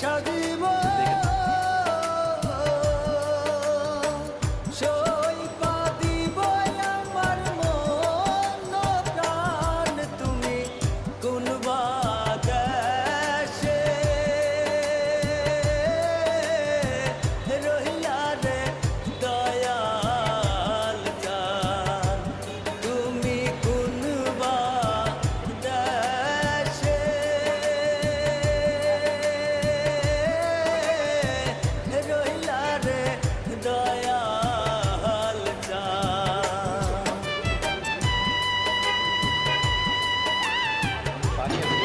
Shaadi 間に。